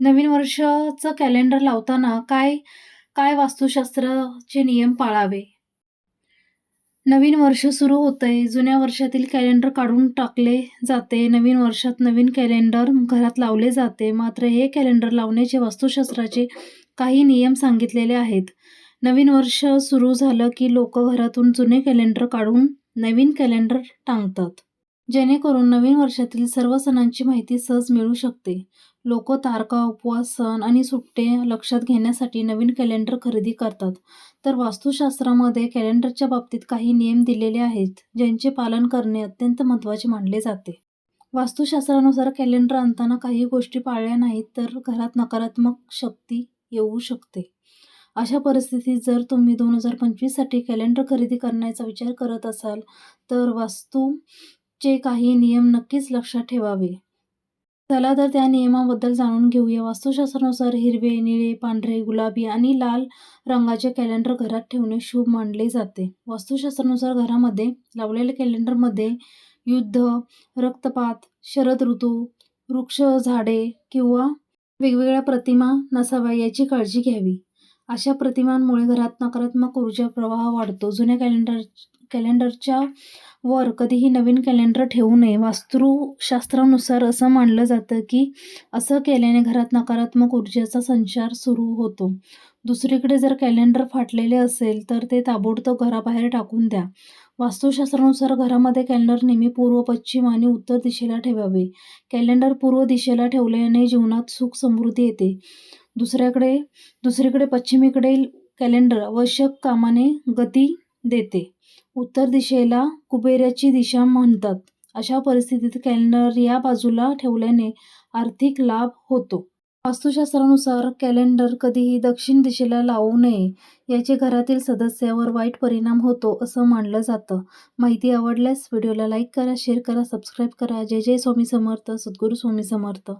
नवीन वर्षाचं कॅलेंडर लावताना काय काय वास्तुशास्त्राचे नियम पाळावे? नवीन वर्ष सुरू होतंय. जुन्या वर्षातील कॅलेंडर काढून टाकले जाते. नवीन वर्षात नवीन कॅलेंडर घरात लावले जाते. मात्र हे कॅलेंडर लावण्याचे वास्तुशास्त्राचे काही नियम सांगितलेले आहेत. नवीन वर्ष सुरू झालं की लोक घरातून जुने कॅलेंडर काढून नवीन कॅलेंडर टांगतात. जेणेकरून नवीन वर्षातील सर्व सणांची माहिती सहज मिळू शकते. लोक तारका उपवास, सण आणि सुट्टे लक्षात घेण्यासाठी नवीन कॅलेंडर खरेदी करतात. तर वास्तुशास्त्रामध्ये कॅलेंडरच्या बाबतीत काही नियम दिलेले आहेत, ज्यांचे पालन करणे अत्यंत महत्त्वाचे मानले जाते. वास्तुशास्त्रानुसार कॅलेंडर आणताना काही गोष्टी पाळल्या नाहीत तर घरात नकारात्मक शक्ती येऊ शकते. अशा परिस्थितीत जर तुम्ही दोन हजार पंचवीससाठी कॅलेंडर खरेदी करण्याचा विचार करत असाल तर वास्तू चे काही नियम नक्कीच लक्षात ठेवावे. चला तर त्या नियमाबद्दल जाणून घेऊया. वास्तुशास्त्रानुसार हिरवे, निळे, पांढरे, गुलाबी आणि लाल रंगाचे कॅलेंडर घरात ठेवणे शुभ मानले जाते. वास्तुशास्त्रानुसार घरामध्ये लावलेल्या कॅलेंडरमध्ये युद्ध, रक्तपात, शरद ऋतू, वृक्ष, झाडे किंवा वेगवेगळ्या प्रतिमा नसाव्या याची काळजी घ्यावी. अशा प्रतिमांमुळे घरात नकारात्मक ऊर्जा प्रवाह वाढतो. जुन्या कॅलेंडर कॅलेंडरच्या वर कधीही नवीन कॅलेंडर ठेवू नये. वास्तुशास्त्रानुसार असं मानलं जातं की असं केल्याने घरात नकारात्मक ऊर्जेचा संचार सुरू होतो. दुसरीकडे जर कॅलेंडर फाटलेले असेल तर ते ताबडतोब घराबाहेर टाकून द्या. वास्तुशास्त्रानुसार घरामध्ये कॅलेंडर नेहमी पूर्व, पश्चिम आणि उत्तर दिशेला ठेवावे. कॅलेंडर पूर्व दिशेला ठेवल्याने जीवनात सुख समृद्धी येते. दुसऱ्याकडे दुसरीकडे पश्चिमेकडील कॅलेंडर आवश्यक कामाने गती देते. उत्तर दिशेला कुबेराची दिशा म्हणतात. अशा परिस्थितीत कॅलेंडर या बाजूला ठेवल्याने आर्थिक लाभ होतो. वास्तुशास्त्रानुसार कॅलेंडर कधीही दक्षिण दिशेला लावू नये. याचे घरातील सदस्यावर वाईट परिणाम होतो असं मानलं जातं. माहिती आवडल्यास व्हिडिओला लाईक करा, शेअर करा, सबस्क्राईब करा. जय जय स्वामी समर्थ, सद्गुरू स्वामी समर्थ.